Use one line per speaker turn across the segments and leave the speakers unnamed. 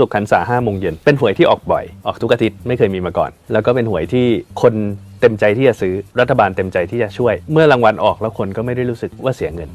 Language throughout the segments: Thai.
สุขขันษาห้าโมงเย็นเป็นหวยที่ออกบ่อย ออกทุกอาทิตย์ไม่เคยมีมาก่อน แล้วก็เป็นหวยที่คนเต็มใจที่จะซื้อรัฐบาลเต็มใจที่จะช่วย เมื่อรางวัลออกแล้วคนก็ไม่ได้รู้สึกว่าเสียเงิน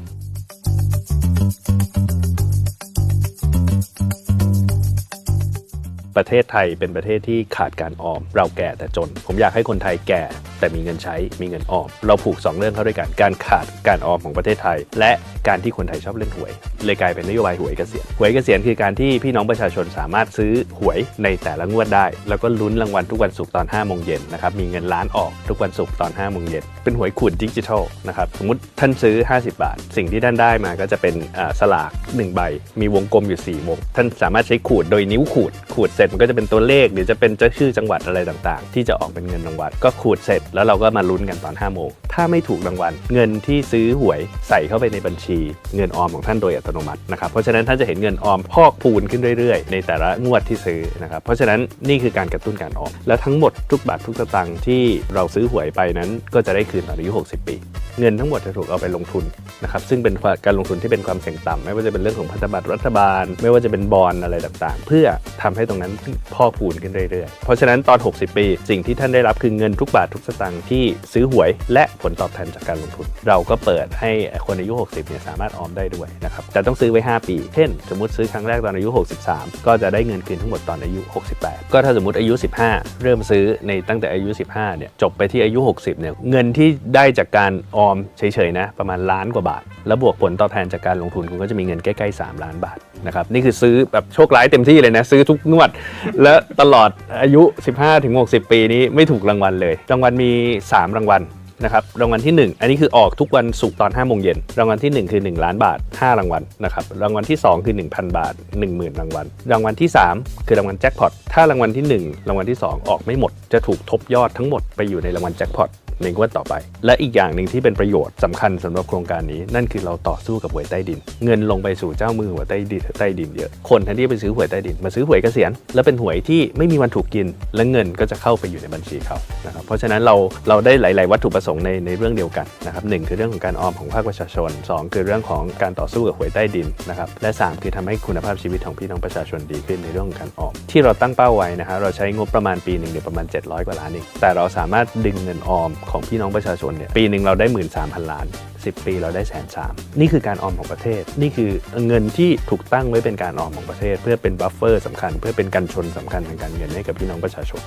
ประเทศไทยเป็นประเทศที่ขาดการออม เราแก่แต่จน ผมอยากให้คนไทยแก่แต่มีเงินใช้มีเงินออม เราผูก 2 เรื่องเข้าด้วยกัน การขาดการออมของประเทศไทย และการที่คนไทยชอบเล่นหวย เลยกลายเป็นนโยบายหวยเกษียณหวยเกษียณคือการที่พี่น้องประชาชนสามารถซื้อหวยในแต่ละงวดได้ แล้วก็ลุ้นรางวัลทุกวันศุกร์ตอน5โมงเย็นนะครับมีเงินล้านออกทุกวันศุกร์ตอน5โมงเย็นเป็นหวยขูดดิจิทัลนะครับสมมติท่านซื้อ 50 บาท สิ่งที่ท่านได้มาก็จะเป็นอ่าสลาก1ใบ มีวงกลมอยู่4วงท่านสามารถใช้ขูดโดยนิ้วขูดขูดเสร็จมันก็จะเป็นตัวเลขหรือจะเป็นชื่อจังหวัดอะไรต่างๆ ที่จะออกเป็นเงินรางวัลก็ขูดเสร็จแล้วเราก็มาลุ้นกันตอน5โมง ถ้าไม่ถูกรางวัล เงินที่ซื้อหวยใส่เข้าไปในบัญชี เงินออมของท่านโดยอัตโนมัตินะครับ เพราะฉะนั้นท่านจะเห็นเงินออมพอกพูนขึ้นเรื่อยๆ ในแต่ละงวดที่ซื้อนะครับ เพราะฉะนั้นนี่คือการกระตุ้นการออม และทั้งหมดทุกบาททุกสตางค์ที่เราซื้อหวยไปนั้น ก็จะได้คืนตอนอายุ 60 ปี เงินทั้งหมดจะถูกเอาไปลงทุนนะครับ ซึ่งเป็นการลงทุนที่เป็นความเสี่ยงต่ำไม่ว่าจะเป็นเรื่องของพันธบัตรรัฐบาล ไม่ว่าจะเป็นบอลอะไรต่างๆ เพื่อทำให้ตรงนั้นพอกพูนขึ้นเรื่อยๆ เพราะฉะนั้นตอน 60 ปี สิ่งที่ท่านได้รับคือเงินทุกบาททุกสตางค์ที่ซื้อหวยและผลตอบแทนจากการลงทุน เราก็เปิดให้คนอายุ 60เนี่ยสามารถออมได้ด้วยนะครับแต่ต้องซื้อไว้ 5 ปี เช่น สมมติซื้อครั้งแรกตอนอายุ 63 ก็จะได้เงินคืนทั้งหมดตอนอายุ 68 ก็ถ้าสมมติอายุ 15 เริ่มซื้อในตั้งแต่อายุ 15เนี่ยจบไปที่อายุ 60เนี่ยเงินที่ได้จากการออมเฉยๆนะประมาณล้านกว่าบาท แล้วบวกผลตอบแทนจากการลงทุนคุณก็จะมีเงินใกล้ๆ3ล้านบาทนะครับนี่คือซื้อแบบโชคร้ายเต็มที่เลยนะ ซื้อทุกงวด และตลอดอายุ 15-60 ปีนี้ไม่ถูกรางวัลเลย รางวัลมี 3 รางวัลนะครับรางวัลที่ 1 อันนี้คือออกทุกวันศุกร์ตอน5โมงเย็นรางวัลที่ 1 คือ 1 ล้านบาท 5 รางวัลนะครับรางวัลที่ 2 คือ 1,000 บาท 10,000 รางวัลรางวัลที่ 3 คือรางวัลแจ็คพอตถ้ารางวัลที่ 1 รางวัลที่ 2 ออกไม่หมดจะถูกทบยอดทั้งหมดไปอยู่ในรางวัลแจ็คพอต ในงวดต่อไป และอีกอย่างหนึ่งที่เป็นประโยชน์สำคัญสำหรับโครงการนี้ นั่นคือเราต่อสู้กับหวยใต้ดิน เงินลงไปสู่เจ้ามือหวยใต้ดินใต้ดินเยอะคนแทนที่ไปซื้อหวยใต้ดิน มาซื้อหวยเกษียณและเป็นหวยที่ไม่มีวันถูกกิน และเงินก็จะเข้าไปอยู่ในบัญชีเขานะครับเพราะฉะนั้นเราเราได้หลาย ๆ วัตถุประสงค์ในในเรื่องเดียวกันนะครับหนึ่งคือเรื่องของการออมของภาคประชาชนสองคือเรื่องของการต่อสู้กับหวยใต้ดินนะครับและสามคือทำให้คุณภาพชีวิตของพี่น้องประชาชนดีขึ้นในเรื่องของการออมที่เราตั้งเป้าไว้นะฮะเราใช้งบประมาณปีหนึ่งเนี่ยประมาณ 700 กว่าล้านเองแต่เราสามารถดึงเงินออมของพี่น้องประชาชนเนี่ยปีหนึ่งเราได้1 3 0 0 0ล้าน 10 ปีเราได้แสนสามนี่คือการออมของประเทศ นี่คือเงินที่ถูกตั้งไว้เป็นการออมของประเทศ เพื่อเป็นบัฟเฟอร์สำคัญ เพื่อเป็นกันชนสำคัญทางการเงินให้กับพี่น้องประชาชน